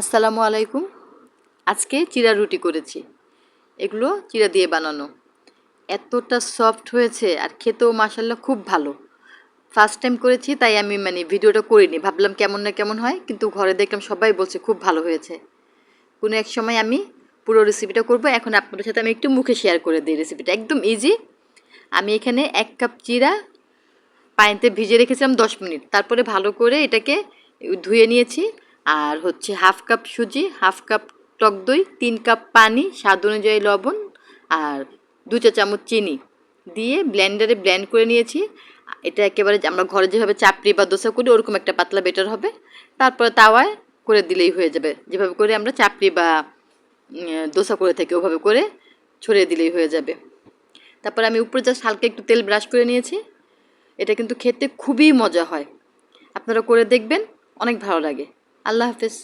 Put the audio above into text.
আসসালামু আলাইকুম। আজকে চিরা রুটি করেছি। এগুলো চিরা দিয়ে বানানো। এতটা সফট হয়েছে আর খেতেও মাসাল্লাহ খুব ভালো। ফার্স্ট টাইম করেছি, তাই আমি মানে ভিডিওটা করিনি। ভাবলাম কেমন না কেমন হয়, কিন্তু ঘরে দেখলাম সবাই বলছে খুব ভালো হয়েছে। কোনো এক সময় আমি পুরো রেসিপিটা করব। এখন আপনাদের সাথে আমি একটু মুখে শেয়ার করে দিই রেসিপিটা একদম ইজি আমি এখানে এক কাপ চিরা পানিতে ভিজে রেখেছিলাম দশ মিনিট। তারপরে ভালো করে এটাকে ধুয়ে নিয়েছি। আর হচ্ছে হাফ কাপ সুজি, হাফ কাপ টক দই, তিন কাপ পানি, স্বাদ অনুযায়ী লবণ আর দু চা চামচ চিনি দিয়ে ব্লেন্ডারে ব্লেন্ড করে নিয়েছি। এটা একেবারে আমরা ঘরে যেভাবে চাপড়ি বা দোসা করি, ওরকম একটা পাতলা বেটার হবে। তারপরে তাওয়ায় করে দিলেই হয়ে যাবে। যেভাবে করে আমরা চাপড়ি বা দোসা করে থাকি, ওভাবে করে ছড়িয়ে দিলেই হয়ে যাবে। তারপর আমি উপরে জাস্ট হালকা একটু তেল ব্রাশ করে নিয়েছি। এটা কিন্তু খেতে খুবই মজা হয়। আপনারা করে দেখবেন, অনেক ভালো লাগে। আল্লাহ হাফেজ